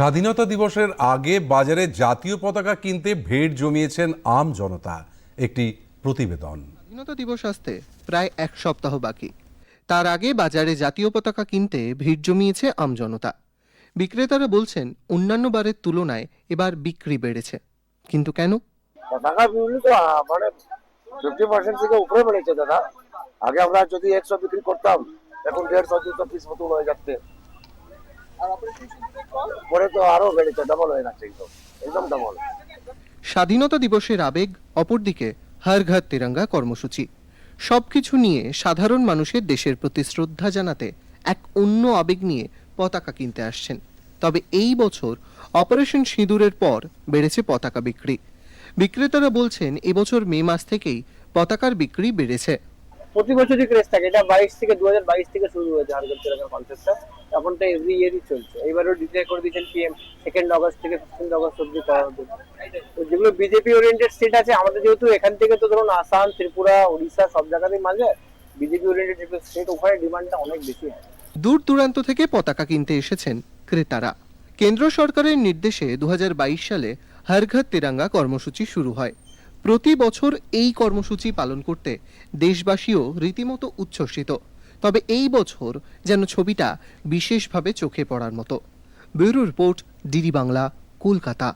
স্বাধীনতা দিবসের আগে বাজারে জাতীয় পতাকা কিনতে ভিড় জমিয়েছেন আম জনতা। একটি প্রতিবেদন। স্বাধীনতা দিবস আসতে প্রায় এক সপ্তাহ বাকি। তার আগে বাজারে জাতীয় পতাকা কিনতে ভিড় জমিয়েছে আমজনতা বিক্রেতারা বলছেন অন্যান্য বারের তুলনায় এবার বিক্রি বেড়েছে। কিন্তু কেন? পতাকা বিক্রি তো মানে ফিফটি পার্সেন্ট থেকে উপরে বেড়েছে দাদা। আগে আমরা যদি একশো বিক্রি করতাম এখন দেড়শো দুশো পিস মতো হয়ে যাচ্ছে। স্বাধীনতা দিবসের আবেগ অপরদিকে হর ঘর তিরঙ্গা কর্মসূচি। সবকিছু নিয়ে সাধারণ মানুষের দেশের প্রতি শ্রদ্ধা জানাতে এক অন্য আবেগ নিয়ে পতাকা কিনতে আসছেন। তবে এই বছর অপারেশন সিঁদুরের পর বেড়েছে পতাকা বিক্রি। বিক্রেতারা বলছেন, এবছর মে মাস থেকেই পতাকার বিক্রি বেড়েছে। প্রতি বছরই ক্রেজ থাকে, এটা বাইশ থেকে দু হাজার বাইশ থেকে শুরু হয়েছে হারগর তেলেঙ্গার কনসেপ্টটা এখন তো এভরি ইয়ারই চলছে। এইবারও ডিক্লেয়ার করে দিয়েছেন পিএম সেকেন্ড অগস্ট থেকে ফিফটিন অগস্ট অব্দি করা হবে। তো যেগুলো বিজেপি ওরিয়েন্টেড স্টেট আছে, আমাদের যেহেতু এখান থেকে তো ধরুন আসাম, ত্রিপুরা উড়িষ্যা সব জায়গাতেই মাঝে বিজেপি ওরিয়েন্টেড যেগুলো স্টেট ওখানে ডিমান্ডটা অনেক বেশি দূর দূরান্ত থেকে পতাকা কিনতে এসেছেন ক্রেতারা। কেন্দ্র সরকারের নির্দেশে দু হাজার বাইশ সালে হর ঘর তিরঙ্গা কর্মসূচি শুরু হয়। প্রতি বছর এই কর্মসূচি পালন করতে দেশবাসীও রীতিমতো উচ্ছ্বসিত। তবে এই বছর যেন ছবিটা বিশেষভাবে চোখে পড়ার মতো। Bureau report DD Bangla, Kolkata.